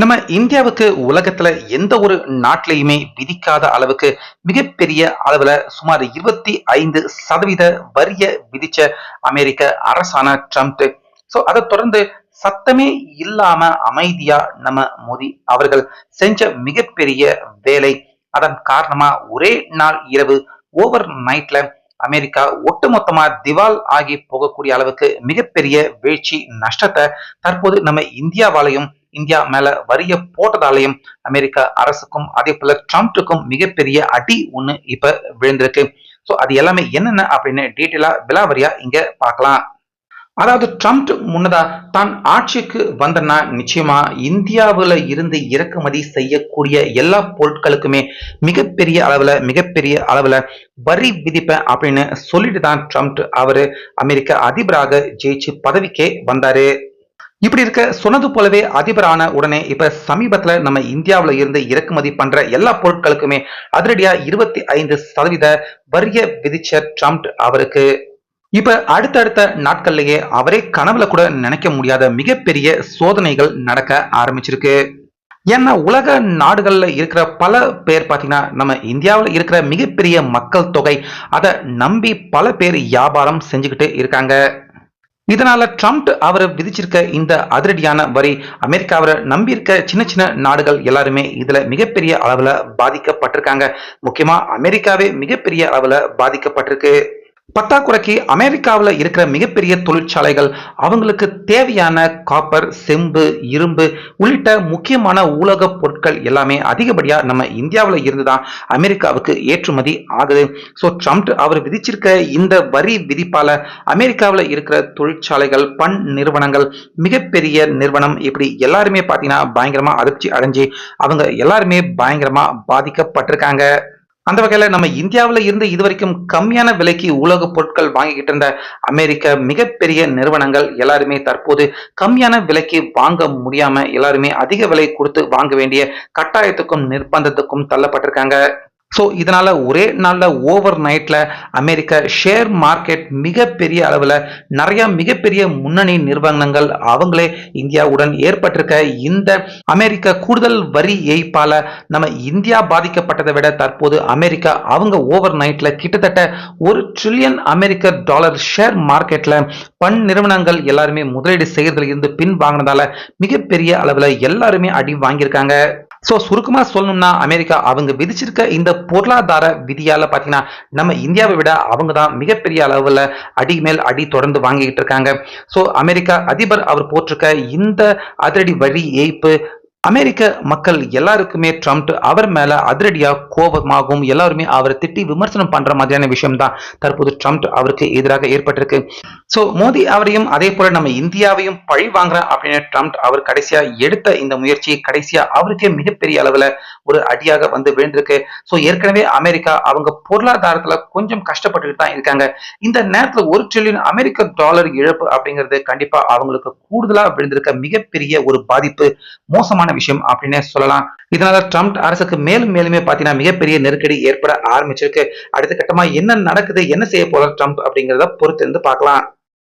நம்ம இந்தியாவுக்கு உலகத்துல எந்த ஒரு நாட்டிலையுமே விதிக்காத அளவுக்கு மிகப்பெரிய அளவுல சுமார் இருபத்தி ஐந்து சதவீத வரிய விதிச்ச அமெரிக்க அரசான ட்ரம்ப். சோ அதை தொடர்ந்து சத்தமே இல்லாம அமைதியா நம்ம மோடி அவர்கள் செஞ்ச மிகப்பெரிய வேலை. அதன் காரணமா ஒரே நாள் இரவு ஓவர் நைட்ல அமெரிக்கா ஒட்டுமொத்தமா திவால் ஆகி போகக்கூடிய அளவுக்கு மிகப்பெரிய வீழ்ச்சி நஷ்டத்தை தற்போது நம்ம இந்தியாவாலையும் இந்தியா மேல வரிய போட்டதாலையும் அமெரிக்கா அரசுக்கும் அதே போல ட்ரம்ப்டுக்கும் மிகப்பெரிய அடி ஒண்ணு இப்ப விழுந்திருக்கு. சோ அது எல்லாமே என்னென்ன அப்படின்னு டீட்டெயிலா விலாவரியா இங்க பார்க்கலாம். அதாவது ட்ரம்ப் முன்னதா தான் ஆட்சிக்கு வந்தனா நிச்சயமா இந்தியாவில் இருந்து இறக்குமதி செய்யக்கூடிய எல்லா பொருட்களுக்குமே மிகப்பெரிய அளவுல மிகப்பெரிய அளவுல வரி விதிப்பேன் அப்படின்னு சொல்லிட்டு தான் ட்ரம்ப் அவரு அமெரிக்க அதிபராக ஜெயிச்சு பதவிக்கே வந்தாரு. இப்படி இருக்க சொன்னது போலவே அதிபரான உடனே இப்ப சமீபத்துல நம்ம இந்தியாவில இருந்து இறக்குமதி பண்ற எல்லா பொருட்களுக்குமே அதிரடியா இருபத்தி ஐந்து சதவீத வரிய விதிச்ச ட்ரம்ப் அவருக்கு. இப்ப அடுத்தடுத்த நாட்கள்லயே அவரே கனவுல கூட நினைக்க முடியாத மிகப்பெரிய சோதனைகள் நடக்க ஆரம்பிச்சிருக்கு. ஏன்னா உலக நாடுகள்ல இருக்கிற பல பேர் பாத்தீங்கன்னா நம்ம இந்தியாவில் இருக்கிற மிகப்பெரிய மக்கள் தொகை அதை நம்பி பல பேர் வியாபாரம் செஞ்சுக்கிட்டு இருக்காங்க. இதனால ட்ரம்ப் அவரை விதிச்சிருக்க இந்த அதிரடியான வரி அமெரிக்காவை நம்பியிருக்க சின்ன சின்ன நாடுகள் எல்லாருமே இதுல மிகப்பெரிய அளவுல பாதிக்கப்பட்டிருக்காங்க. முக்கியமா அமெரிக்காவே மிகப்பெரிய அளவுல பாதிக்கப்பட்டிருக்கு. பத்தாக்குறைக்கு அமெரிக்காவில் இருக்கிற மிகப்பெரிய தொழிற்சாலைகள் அவங்களுக்கு தேவையான காப்பர் செம்பு இரும்பு உள்ளிட்ட முக்கியமான ஊலக பொருட்கள் எல்லாமே அதிகப்படியாக நம்ம இந்தியாவில் இருந்து தான் அமெரிக்காவுக்கு ஏற்றுமதி ஆகுது. ஸோ ட்ரம்ப் அவர் விதிச்சிருக்க இந்த வரி விதிப்பால் அமெரிக்காவில் இருக்கிற தொழிற்சாலைகள் பண் நிறுவனங்கள் மிகப்பெரிய நிறுவனம் இப்படி எல்லாருமே பார்த்தீங்கன்னா பயங்கரமாக அதிர்ச்சி அடைஞ்சு அவங்க எல்லாருமே பயங்கரமாக பாதிக்கப்பட்டிருக்காங்க. அந்த வகையில நம்ம இந்தியாவில் இருந்து இதுவரைக்கும் கம்மியான விலைக்கு உலக பொருட்கள் வாங்கிக்கிட்டு இருந்த அமெரிக்க மிகப்பெரிய நிறுவனங்கள் எல்லாருமே தற்போது கம்மியான விலைக்கு வாங்க முடியாம எல்லாருமே அதிக விலை கொடுத்து வாங்க வேண்டிய கட்டாயத்துக்கும் நிர்பந்தத்துக்கும் தள்ளப்பட்டிருக்காங்க. ஸோ இதனால் ஒரே நாளில் ஓவர் நைட்டில் அமெரிக்க ஷேர் மார்க்கெட் மிகப்பெரிய அளவில் நிறையா மிகப்பெரிய முன்னணி நிறுவனங்கள் அவங்களே இந்தியாவுடன் ஏற்பட்டிருக்க இந்த அமெரிக்க கூடுதல் வரி ஏய்ப்பால் நம்ம இந்தியா பாதிக்கப்பட்டதை விட தற்போது அமெரிக்கா அவங்க ஓவர் நைட்டில் கிட்டத்தட்ட ஒரு ட்ரில்லியன் அமெரிக்க டாலர் ஷேர் மார்க்கெட்டில் பண் நிறுவனங்கள் எல்லாருமே முதலீடு செய்கிறதுல இருந்து பின் வாங்கினதால மிகப்பெரிய அளவில் எல்லாருமே அடி வாங்கியிருக்காங்க. ஸோ சுருக்கமாக சொல்லணும்னா அமெரிக்கா அவங்க விதிச்சிருக்க இந்த பொருளாதார விதியால பார்த்தீங்கன்னா நம்ம இந்தியாவை விட அவங்க தான் மிகப்பெரிய அளவில் அடி மேல் அடி தொடர்ந்து வாங்கிக்கிட்டு இருக்காங்க. ஸோ அமெரிக்கா அதிபர் அவர் போட்டிருக்க இந்த அதிரடி வழி ஏய்ப்பு அமெரிக்க மக்கள் எல்லாருக்குமே ட்ரம்ப் அவர் மேல அதிரடியா கோபமாகவும் எல்லாருமே அவரை திட்டி விமர்சனம் பண்ற மாதிரியான விஷயம் தான் தற்போது ட்ரம்ப் அவருக்கு எதிராக ஏற்பட்டிருக்கு. சோ மோடி அவரையும் அதே போல நம்ம இந்தியாவையும் பழி வாங்குற அப்படின்னு ட்ரம்ப் அவர் கடைசியா எடுத்த இந்த முயற்சி கடைசியா அவருக்கே மிகப்பெரிய அளவுல ஒரு அடியாக வந்து விழுந்திருக்கு. சோ ஏற்கனவே அமெரிக்கா அவங்க பொருளாதாரத்துல கொஞ்சம் கஷ்டப்பட்டுட்டு தான் இருக்காங்க. இந்த நேரத்துல ஒரு ட்ரில்லியன் அமெரிக்க டாலர் இழப்பு அப்படிங்கிறது கண்டிப்பா அவங்களுக்கு கூடுதலா விழுந்திருக்க மிகப்பெரிய ஒரு பாதிப்பு மோசமான விஷயம் அப்படின்னே சொல்லலாம். இதனால ட்ரம்ப் அரசுக்கு மேலும் மேலுமே பாத்தீங்கன்னா மிகப்பெரிய நெருக்கடி ஏற்பட ஆரம்பிச்சிருக்கு. அடுத்த கட்டமா என்ன நடக்குது என்ன செய்ய போற ட்ரம்ப் அப்படிங்கிறத பொறுத்திருந்து பார்க்கலாம்.